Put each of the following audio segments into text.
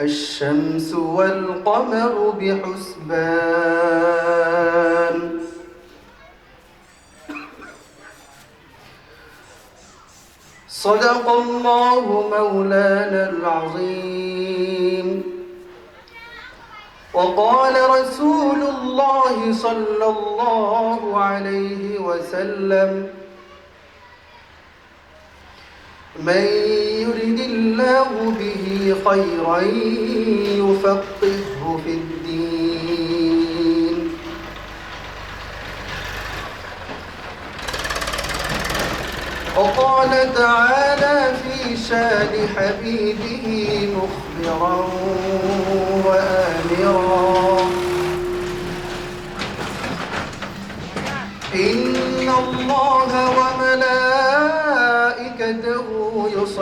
الشمس والقمر بحسبان. صدق الله مولانا العظيم. وقال رسول الله صلى الله عليه وسلم من يرد الله به خيرا يفقهه في الدين. وقال تعالى في شان حبيبه مخبرا وآمرا. إن الله وملائكته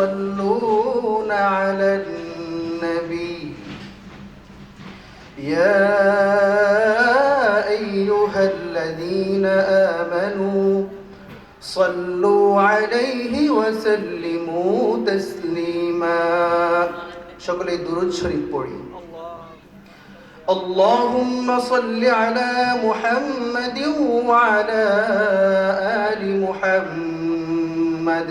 يصلون على النبي. يا أيها الذين آمنوا صلوا عليه وسلموا تسليما. شكرا درود شريف بوري اللهم صل على محمد وعلى آل محمد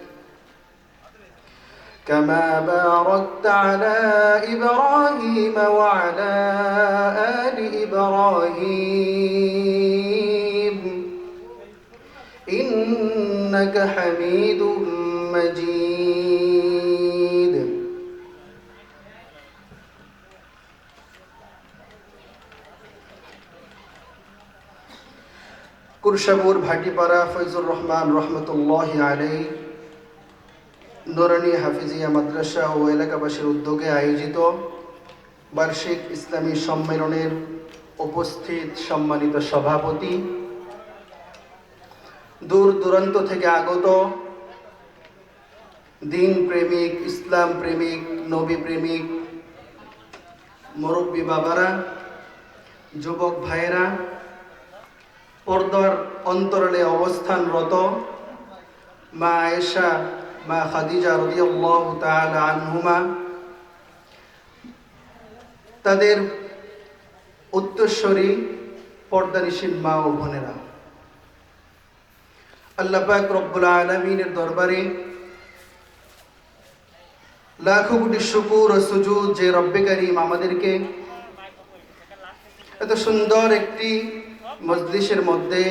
كما باركت على إبراهيم وعلى آل إبراهيم إنك حميد مجيد কুরসাবুর ভাটিপাড়া ফৈজুর রহমান রহমতুল্লাহ আলাই নোরানি হাফিজিয়া মাদ্রাসা ও এলাকাবাসীর উদ্যোগে আয়োজিত বার্ষিক ইসলামী সম্মেলনের উপস্থিত সম্মানিত সভাপতি। দূর দূরান্ত থেকে আগত দিন প্রেমিক ইসলাম প্রেমিক নবী প্রেমিক মুরব্বী বাবারা, যুবক ভাইয়েরা, পর্দার অন্তরালে অবস্থানরত মা আয়েশা মা খাদিজা রদিয়াল্লাহু তাআলা আনহুমা, তাদের উত্তরস্বরী পর্দানিসীন মা ও বোনেরা। আল্লাহ পাক রব্বুল আলমিনের দরবারে লাখো কোটি শুকুর ও সুজুদ যে রব্বে করিম আমাদেরকে এত সুন্দর একটি মজলিসের মধ্যে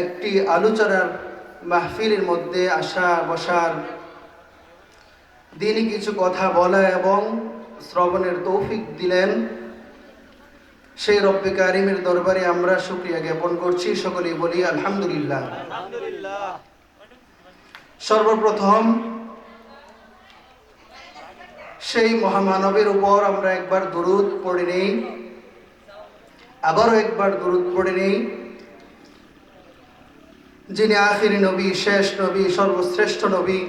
একটি আলোচনার মাহফিলের মধ্যে আসা বসার দিনই কিছু কথা বলা এবং শ্রবণের তৌফিক দিলেন। সেই রব্বে কারিমের দরবারে আমরা শুক্রিয়া জ্ঞাপন করছি। সকলেই বলি আলহামদুলিল্লাহ। সর্বপ্রথম সেই মহামানবের উপর আমরা একবার দরুদ পড়ে নেই। আবারও একবার দরুদ পড়ে নেই। যিনি আখিরি নবী, শেষ নবী, সর্বশ্রেষ্ঠ নবী।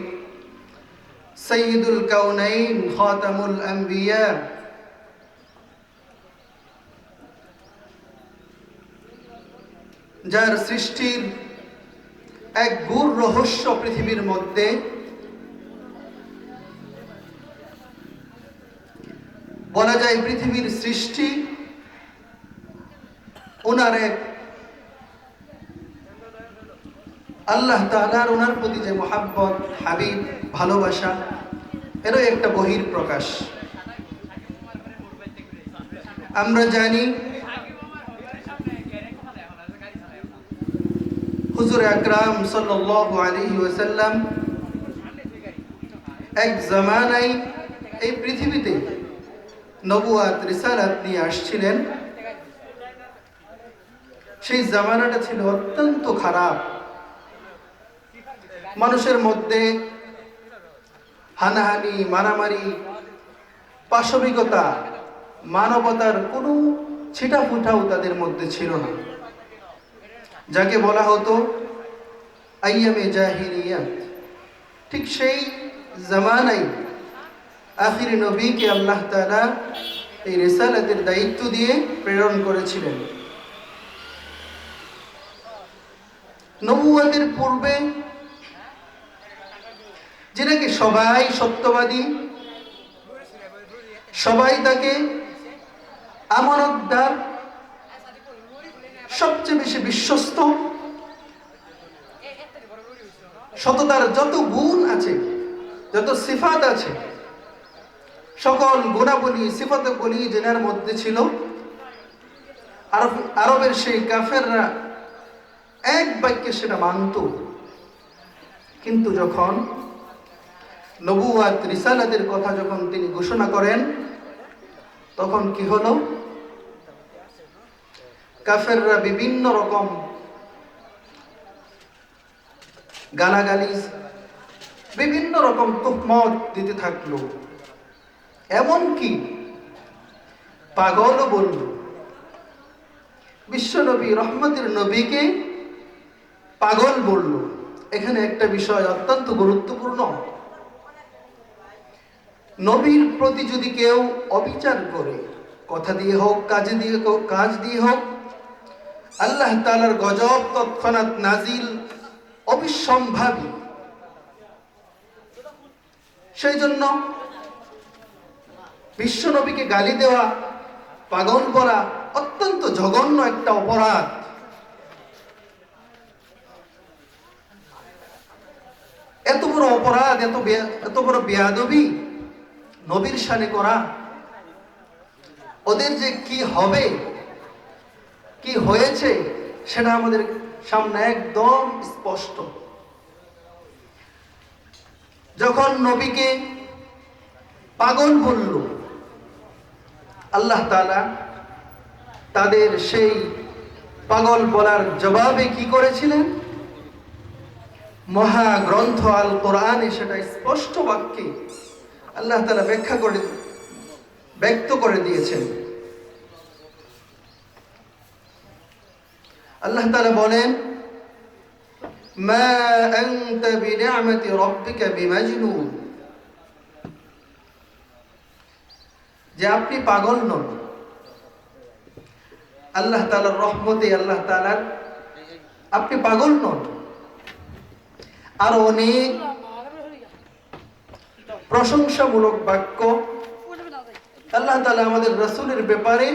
সৈয়দুল কাউনাইন, খাতামুল আম্বিয়া। যার সৃষ্টির এক গুর রহস্য পৃথিবীর মধ্যে বলা যায় পৃথিবীর সৃষ্টি, ওনার এক আল্লাহ তালার ওনার প্রতি যে মোহাব্বত, হাবিব, ভালোবাসা, এরও একটা বহির প্রকাশ। আমরা জানি, হুজুর আকরাম সাল্লাল্লাহু আলাইহি ওয়াসাল্লাম এক জামানায় এই পৃথিবীতে নবুয়াত, রিসালাত নিয়ে আসছিলেন। সেই জামানাটা ছিল অত্যন্ত খারাপ। মানুষের মধ্যে হানাহানি, মারামারি, পাশবিকতা, মানবতার কোনো ছিটা ফুটাও তাদের মধ্যে ছিল না। যাকে বলা হতো আইয়ামে জাহিলিয়াত। ঠিক সেই জামানাই আখির নবীকে আল্লাহ তাআলা এই রেসালাতের দায়িত্ব দিয়ে প্রেরণ করেছিলেন। নবুয়াদের পূর্বে যেটাকে সবাই সত্যবাদী, সবাই তাকে আমানতদার, সবচেয়ে বেশি বিশ্বস্ত। সততার যত গুণ আছে, যত সিফাত আছে, সকল গুণাবলী, সিফাতগুলি জেনার মধ্যে ছিল, আরব আরবের সেই কাফেররা এক বাক্যে সেটা মানত। কিন্তু যখন নবুয়াত রিসালাতের কথা যখন তিনি ঘোষণা করেন, তখন কি হলো? কাফেররা বিভিন্ন রকম গালাগালি বিভিন্ন রকম তুকমত দিতে থাকল। এমনকি পাগলও বলল, বিশ্বনবী রহমতের নবীকে পাগল বলল। এখানে একটা বিষয় অত্যন্ত গুরুত্বপূর্ণ। নবীর প্রতি যদি কেউ অবিচার করে, কথা দিয়ে হোক, কাজে দিয়ে হোক, কাজ দিয়ে হোক, আল্লাহ তালার গজব তৎক্ষণাৎ নাজিল অবিসম্ভাবী। সেই জন্য বিশ্বনবীকে গালি দেওয়া, পাগল করা অত্যন্ত জঘন্য একটা অপরাধ। এত বড় অপরাধ, এত এত বড় বেয়াদবি নবীর সানে করা। ওদের যে কি হবে, কি হয়েছে, সেটা আমাদের সামনে একদম স্পষ্ট। যখন নবীকে পাগল বলল, আল্লাহ তাআলা তাদের সেই পাগল বলার জবাবে কি করেছিলেন? মহাগ্রন্থ আল কোরআনে সেটা স্পষ্ট বাক্যে আল্লাহ তাআলা ব্যাখ্যা করে ব্যক্ত করে দিয়েছেন। আল্লাহ তাআলা বলেন যে আপনি পাগল নন। আল্লাহ তাআলার রহমতে আল্লাহ তাআলার আপনি পাগল নন। আর অনেক প্রশংসামূলক বাক্য আল্লাহ তাআলা আমাদের রাসূলের ব্যাপারে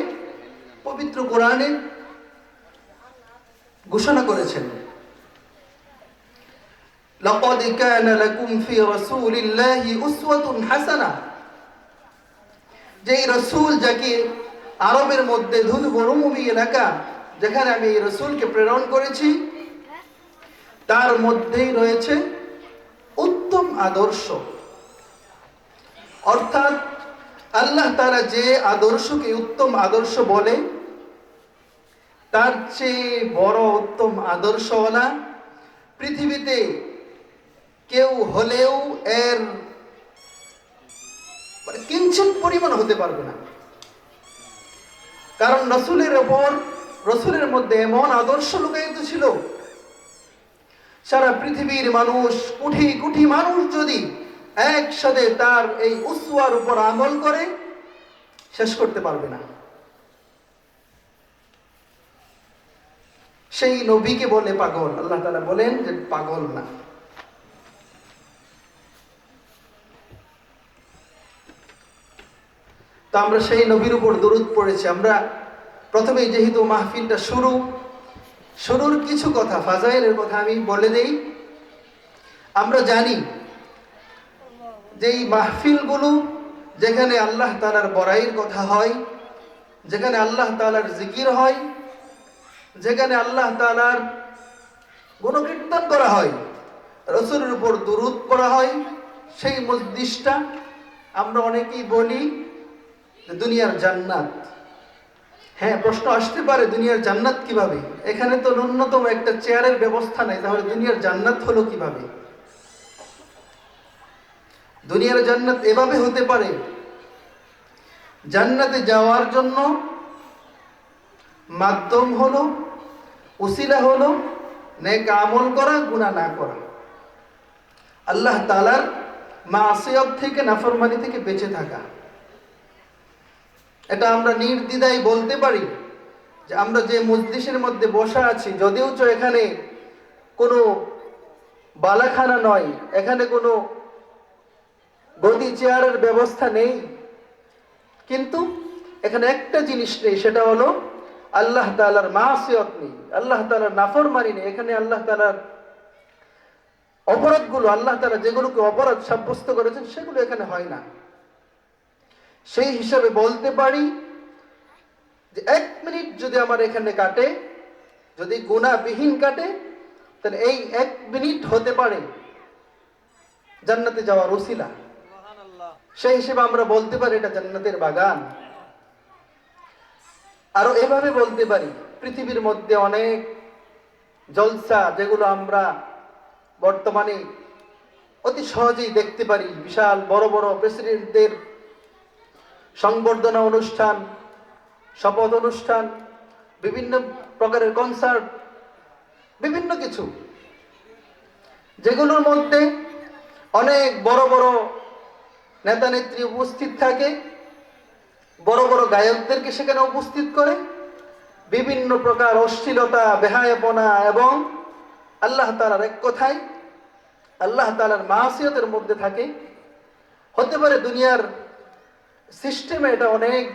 পবিত্র কোরআনে ঘোষণা করেছেন لقد كان لكم في رسول الله أسوة حسنة যেই রসুল যাকে আরবের মধ্যে ধুল মরুভূমি এলাকা যেখানে আমি এই রসুলকে প্রেরণ করেছি তার মধ্যেই রয়েছে উত্তম আদর্শ অর্থাৎ আল্লাহ তারা যে আদর্শকে উত্তম আদর্শ বলে, তার চেয়ে বড় উত্তম আদর্শ আদর্শওয়ালা পৃথিবীতে কেউ হলেও এর মানে কিঞ্চিত পরিমাণ হতে পারবে না। কারণ রসুলের ওপর, রসুলের মধ্যে এমন আদর্শ লুকায়িত ছিল, সারা পৃথিবীর মানুষ কুঠি কুঠি মানুষ যদি একসাথে তার এই উসুয়ার উপর আমল করে, শেষ করতে পারবে না। সেই নবীকে বলে পাগল। আল্লাহ তাআলা বলেন যে, পাগল না। তো আমরা সেই নবীর উপর দরুদ পড়েছি। আমরা প্রথমেই যেহেতু মাহফিলটা শুরু, শুরুর কিছু কথা, ফাজাইলের কথা আমি বলে দেই। আমরা জানি যে এই মাহফিলগুলো যেখানে আল্লাহ তালার বড়াইয়ের কথা হয়, যেখানে আল্লাহ তালার জিকির হয়, যেখানে আল্লাহ তালার গুণকীর্তন করা হয়, রসুলের উপর দুরুদ করা হয়, সেই মসজিদটা আমরা অনেকেই বলি দুনিয়ার জান্নাত। হ্যাঁ প্রশ্ন আসতে পারে দুনিয়ার জান্নাত কীভাবে? এখানে তো ন্যূনতম একটা চেয়ারের ব্যবস্থা নেই, তাহলে দুনিয়ার জান্নাত হলো কীভাবে? দুনিয়ার জান্নাত এভাবে হতে পারে। জান্নাতে যাওয়ার জন্য মাধ্যম হলো, উসিলা হলো, নেক আমল করা গুণা না করা। আল্লাহ তালার মাসিয়ত থেকে, নাফরমানি থেকে বেঁচে থাকা। এটা আমরা নির্দ্বিধায় বলতে পারি যে আমরা যে মজলিসের মধ্যে বসা আছি, যদিও তো এখানে কোনো বালাখানা নয়, এখানে কোনো গদি চেয়ারের ব্যবস্থা নেই। কিন্তু এখানে একটা জিনিস নেই, সেটা হলো আল্লাহ তালার মাসিয়ত নেই। আল্লাহ তালার নাফর মানি নেই। এখানে আল্লাহ তালার অপরাধগুলো, আল্লাহ তালা যেগুলোকে অপরাধ সাব্যস্ত করেছেন, সেগুলো এখানে হয় না। সেই হিসাবে বলতে পারি যে এক মিনিট যদি আমার এখানে কাটে, যদি গুণাবিহীন কাটে, তাহলে এই এক মিনিট হতে পারে জান্নাতে যাওয়ার ওসিলা। সেই হিসেবে আমরা বলতে পারি এটা জান্নাতের বাগান। আরও এভাবে বলতে পারি, পৃথিবীর মধ্যে অনেক জলসা যেগুলো আমরা বর্তমানে অতি সহজেই দেখতে পারি, বিশাল বড় বড় প্রেসিডেন্টদের সংবর্ধনা অনুষ্ঠান, শপথ অনুষ্ঠান, বিভিন্ন প্রকারের কনসার্ট বিভিন্ন কিছু, যেগুলোর মধ্যে অনেক বড় বড় নেতা নেত্রী উপস্থিত থাকে, বড় বড় গায়কদেরকে সেখানে উপস্থিত করে, বিভিন্ন প্রকার অশ্লীলতা, বেহায়াপনা এবং আল্লাহ তালার এক কথায় আল্লাহ তালার মাসিয়তের মধ্যে থাকে। হতে পারে দুনিয়ার সিস্টেমে এটা অনেক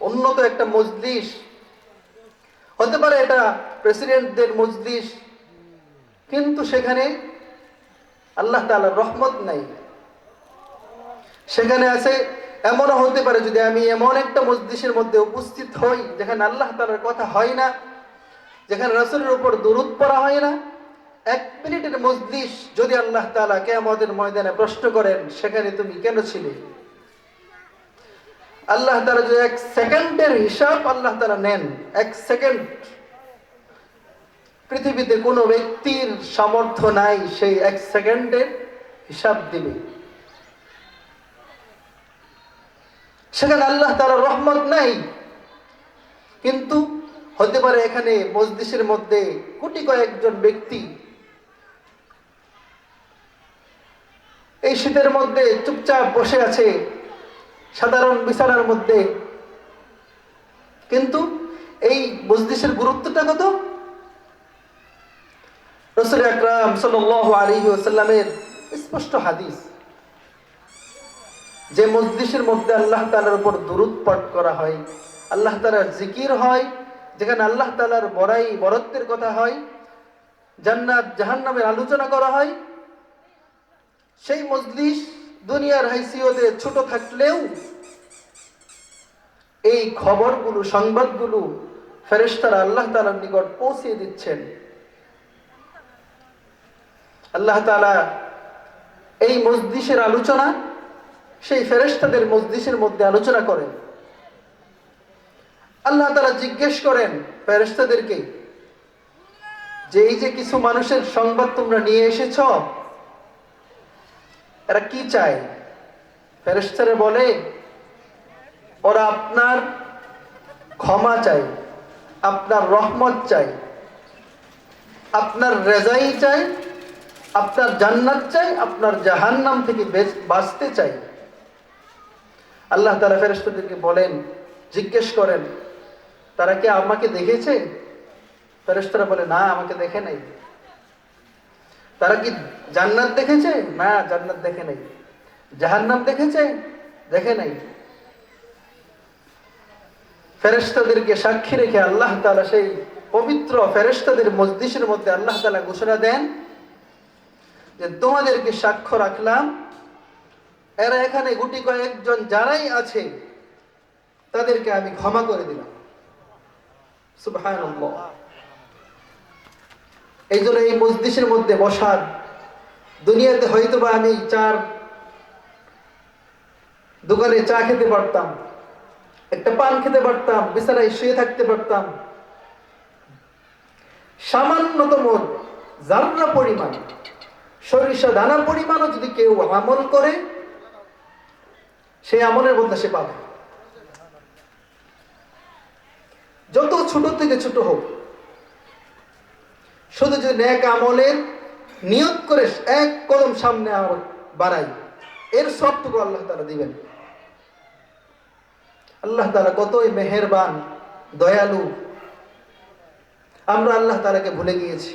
উন্নত একটা মজলিস। হতে পারে এটা প্রেসিডেন্টদের মজলিস। কিন্তু সেখানে আল্লাহ তালার রহমত নাই। সেখানে আছে, এমনও হতে পারে যদি আমি এমন একটা মসজিদের মধ্যে উপস্থিত হই, যেখানে আল্লাহ তালার কথা হয় না, যেখানে রসুলের উপর দূরত পড়া হয় না, এক মিনিটের মসজিদ যদি আল্লাহ তালা কে আমাদের ময়দানে প্রশ্ন করেন, সেখানে তুমি কেন ছিলে? আল্লাহ তালা যদি এক সেকেন্ডের হিসাব আল্লাহ তালা নেন, এক সেকেন্ড, পৃথিবীতে কোনো ব্যক্তির সামর্থ্য নাই, সেই এক সেকেন্ডের হিসাব দিবে। সেখানে আল্লাহ তালা রহমত নাই। কিন্তু হতে পারে এখানে মসজিদের মধ্যে কোটি কয়েকজন ব্যক্তি এই শীতের মধ্যে চুপচাপ বসে আছে, সাধারণ বিছানার মধ্যে। কিন্তু এই মসজিদের গুরুত্বটা কত? রসুল আকরাম সাল আলী ওসাল্লামের স্পষ্ট হাদিস। যে মসজিদের মধ্যে আল্লাহ তালার উপর দুরুদ পাঠ করা হয়, আল্লাহ তালার জিকির হয়, যেখানে আল্লাহ তালার বড়াই, বরত্বের কথা হয়, জান্নাত, জাহান্নামের আলোচনা করা হয়, সেই মজলিস দুনিয়ার হাইসিয়তে ছোট থাকলেও এই খবরগুলো, সংবাদগুলো ফেরেস্তারা আল্লাহ তালার নিকট পৌঁছে দিচ্ছেন। আল্লাহ তালা এই মসজিষের আলোচনা সেই ফেরেস্তাদের মসজিষের মধ্যে আলোচনা করেন। আল্লাহ তারা জিজ্ঞেস করেন ফেরেস্তাদেরকে যে এই যে কিছু মানুষের সংবাদ তোমরা নিয়ে এসেছ, এরা কি চায়? ফেরেস্তারে বলে, ওরা আপনার ক্ষমা চাই আপনার রহমত চাই আপনার রেজাই চাই আপনার জান্নাত চাই আপনার জাহান্নাম থেকে বাঁচতে চাই আল্লাহ তালা ফেরেস্তাদেরকে বলেন, জিজ্ঞেস করেন, তারা কি আমাকে দেখেছে? ফেরেস্তারা বলে, না, আমাকে দেখে নাই। তারা কি জান্নাত দেখেছে? না, জান্নাত দেখে নাই। জাহান্নাম দেখেছে? দেখে নাই। ফেরেস্তাদেরকে সাক্ষী রেখে আল্লাহ তালা সেই পবিত্র ফেরেস্তাদের মসজিদের মধ্যে আল্লাহ তালা ঘোষণা দেন যে, তোমাদেরকে সাক্ষ্য রাখলাম এরা এখানে গুটি কয়েকজন যারাই আছে, তাদেরকে আমি ক্ষমা করে দিলাম। এই জন্য এই মসজিদের মধ্যে বসার দুনিয়াতে হয়তো বা আমি চার দোকানে চা খেতে পারতাম, একটা পান খেতে পারতাম, বিছানায় শুয়ে থাকতে পারতাম। সামান্যতম জাননা পরিমাণ, সরিষা দানা পরিমাণও যদি কেউ আমল করে সেই আমলের মধ্যে সে পাবে। যত ছোট থেকে ছোট হোক, শুধু যদি ন্যাক আমলের নিয়োগ করে এক কদম সামনে আর বাড়াই, এর সবটুকু আল্লাহ তারা দিবেন। আল্লাহ তালা কতই মেহেরবান, দয়ালু, আমরা আল্লাহ তালাকে ভুলে গিয়েছি।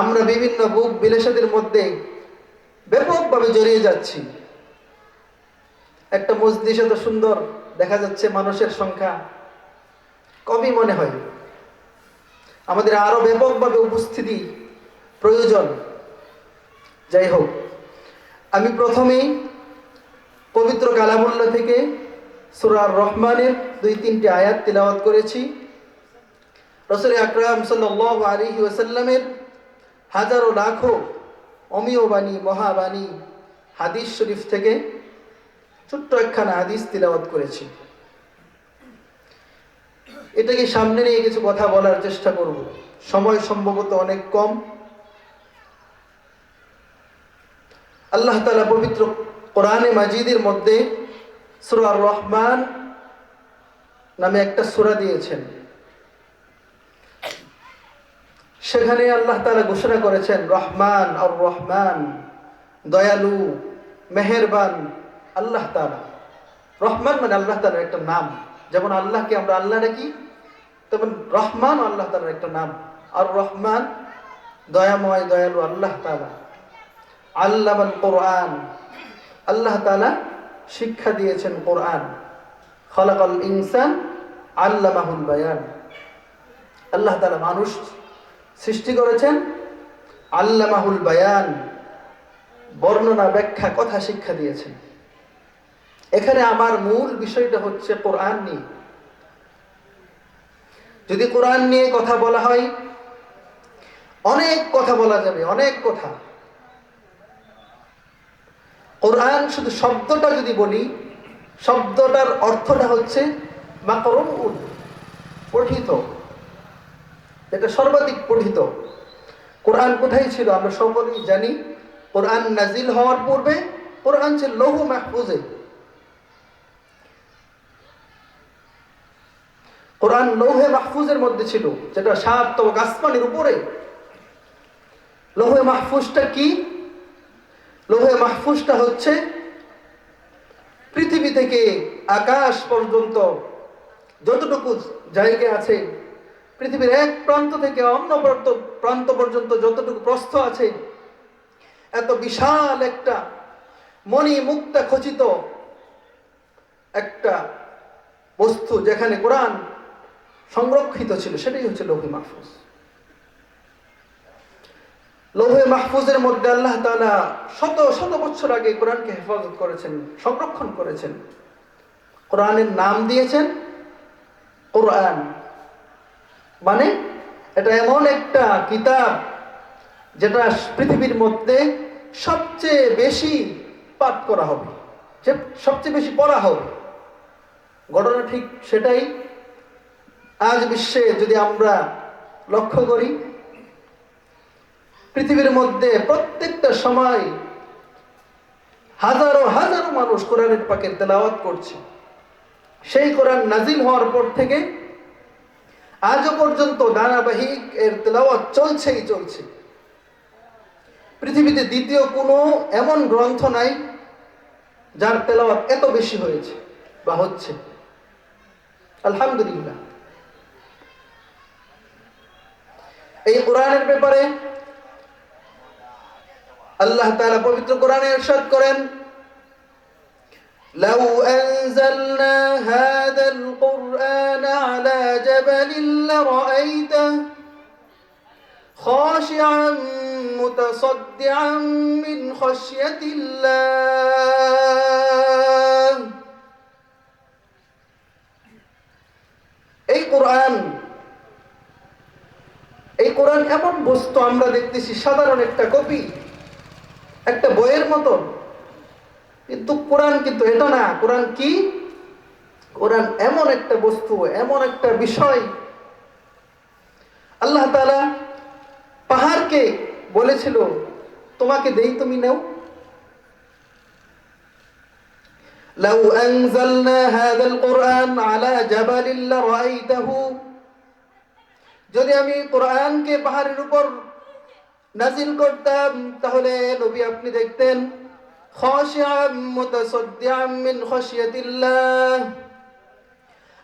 আমরা বিভিন্ন বুক বিলেসাদের মধ্যে ব্যাপকভাবে জড়িয়ে যাচ্ছি। একটা মসজিদ এত সুন্দর, দেখা যাচ্ছে মানুষের সংখ্যা। কমই মনে হয়। আমাদের আরও ব্যাপকভাবে উপস্থিতি প্রয়োজন। যাই হোক, আমি প্রথমেই পবিত্র কালামুল্লাহ থেকে সুরার রহমানের দুই তিনটি আয়াত তিলাওয়াত করেছি। রসুল আকরাম সাল্লাহ আলী ওসাল্লামের হাজারো লাখো অমীয় বাণী, মহাবাণী হাদিস শরীফ থেকে ছোট্ট একখানা হাদিস তিলাওয়াত করেছি। এটাকে সামনে নিয়ে কিছু কথা বলার চেষ্টা করব। সময় সম্ভবত অনেক কম। আল্লাহ তালা পবিত্র কোরআনে মাজিদের মধ্যে সুরার রহমান নামে একটা সুরা দিয়েছেন। সেখানে আল্লাহ তালা ঘোষণা করেছেন, রহমান আর রহমান দয়ালু, মেহেরবান আল্লাহ তালা রহমান মানে আল্লাহ তালার একটা নাম। যেমন আল্লাহকে আমরা আল্লাহ ডাকি, তেমন রহমান আল্লাহ তালার একটা নাম। আর রহমান দয়াময়, দয়ালু আল্লাহ তালা আল্লাহ কোরআন। আল্লাহ তালা শিক্ষা দিয়েছেন কোরআন। খলাকল ইনসান আল্লামাহুল বায়ান। আল্লাহ তালা মানুষ সৃষ্টি করেছেন আল্লামাহুল বায়ান। বর্ণনা, ব্যাখ্যা, কথা শিক্ষা দিয়েছেন। এখানে আমার মূল বিষয়টা হচ্ছে কোরআন নিয়ে। যদি কোরআন নিয়ে কথা বলা হয়, অনেক কথা বলা যাবে, অনেক কথা। কোরআন শুধু শব্দটা যদি বলি, শব্দটার অর্থটা হচ্ছে মাকরম পঠিত। এটা সর্বাধিক পঠিত। কোরআন কোথায় ছিল? আমরা সকলেই জানি, কোরআন নাজিল হওয়ার পূর্বে, কোরআন ছিল লৌহ মাহফুজে। কোরআন লৌহে মাহফুজের মধ্যে ছিল, যেটা সাত তবক আসমানের উপরে। লৌহে মাহফুজটা কি? লৌহে মাহফুজটা হচ্ছে পৃথিবী থেকে আকাশ পর্যন্ত যতটুকু জায়গা আছে, পৃথিবীর এক প্রান্ত থেকে অন্য প্রান্ত পর্যন্ত যতটুকু প্রস্থ আছে, এত বিশাল একটা মণি মুক্তা খচিত একটা বস্তু যেখানে কোরআন সংরক্ষিত ছিল, সেটাই হচ্ছে লৌহে মাহফুজ। লৌহে মাহফুজের মধ্যে আল্লাহ তালা শত শত বছর আগে কোরআনকে হেফাজত করেছেন, সংরক্ষণ করেছেন। কোরআনের নাম দিয়েছেন কোরআন। মানে এটা এমন একটা কিতাব যেটা পৃথিবীর মধ্যে সবচেয়ে বেশি পাঠ করা হবে সবচেয়ে বেশি পড়া হবে। ঘটনা ঠিক সেটাই আজ বিশ্বে যদি আমরা লক্ষ্য করি, পৃথিবীর মধ্যে প্রত্যেকটা সময় হাজারো হাজারো মানুষ কোরআনের পাকের তেলাওয়াত করছে। সেই কোরআন নাজিল হওয়ার পর থেকে আজও পর্যন্ত ধারাবাহিক এর তেলাওয়াত চলছেই চলছে। পৃথিবীতে দ্বিতীয় কোনো এমন গ্রন্থ নাই যার তেলাওয়াত এত বেশি হয়েছে বা হচ্ছে। আলহামদুলিল্লাহ। এই কোরআনের ব্যাপারে আল্লাহ তাআলা পবিত্র কোরআনে ইরশাদ করেন لو أنزلنا هذا القرآن على جبل لرأيته خاشعا متصدعا من خشية الله এই কোরআন এই কোরআন এমন বস্তু আমরা দেখতেছি সাধারণ একটা কপি একটা বইয়ের মতন কিন্তু কোরআন কিন্তু এটা না কোরআন কি কোরআন এমন একটা বস্তু এমন একটা বিষয় আল্লাহ তালা পাহাড়কে বলেছিল তোমাকে দেই তুমি নেও لو أنزلنا هذا القرآن على جبل لرأيته যদি আমি কোরআনকে পাহাড়ের উপর নাজিল করতাম, তাহলে নবী আপনি দেখতেন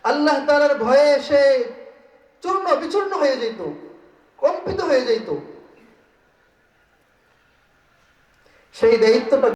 আল্লাহ তাআলার ভয়ে সে চূর্ণ বিচূর্ণ হয়ে যেত, কম্পিত হয়ে যেত। সেই দায়িত্বটা